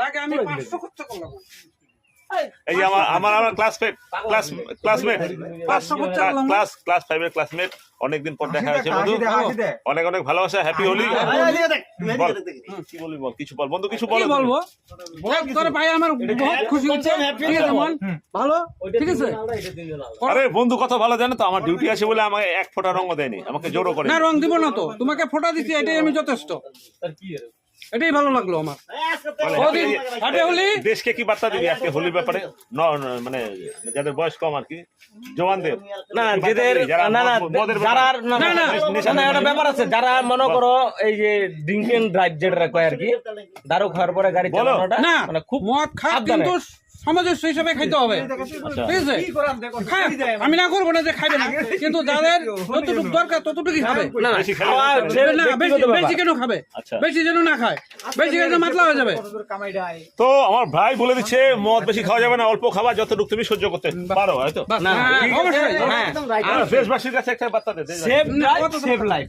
লাগে আমি পাঁচশো খরচা করলাম। এই আমার আমার আমার classmate class classmate? Class class ফাইভের ক্লাসমেট অনেকদিন পর দেখা হয়েছে বন্ধু। অনেক অনেক ভালোবাসা হ্যাপি হোলি। বল। কি বলবি বল? কিছু বল। বন্ধু কিছু বল। বলব? ভাই আমার বহুত খুশি হচ্ছে। ঠিক আছে মন ভালো? ঠিক আছে? আরে বন্ধু কথা ভালো জানো তো? আমার ডিউটি আছে বলে আমাকে এক ফোঁটা রঙও দেয়নি। আমাকে জোরও করে না রং দিব না তো। তোমাকে ফোটা দিচ্ছি এটাই আমি যথেষ্ট। এটাই ভালো লাগল আমার। হাটে হলি। দেশকে কি বার্তা দিবি আজকে হোলির ব্যাপারে? মানে যাদের বয়স কম আর কি জওয়ানদের। না যেদের না না যারা না না না, একটা ব্যাপার আছে। যারা মনে করো এই যে ড্রিঙ্ক ড্রাইভ যেটা কয় আর কি দারু খাওয়ার পরে গাড়ি। চালানোটা মানে খুব মদ খাওয়া কিন্তু সামঞ্জস্য হিসাবে খাইতে হবে। আচ্ছা। ঠিক আছে? আমি না করব না যে খাইবে না। কিন্তু যাদের যতটুকু দরকার ততটুকুই খাবে। না না বেশি। কেন খাবে? আচ্ছা। বেশি যেন না খায়। বেশি খেলে মাতলা হয়ে যাবে। তো আমার ভাই বলে দিচ্ছে মদ বেশি খাওয়া যাবে না অল্প খাবার যতটুকু তুমি সহ্য করতে পারো হয়তো না হ্যাঁ। হ্যাঁ দেশবাসীর কাছে একটা বার্তা দে দেশবাসী। সেভ না, লাইফ কত সেভ লাইফ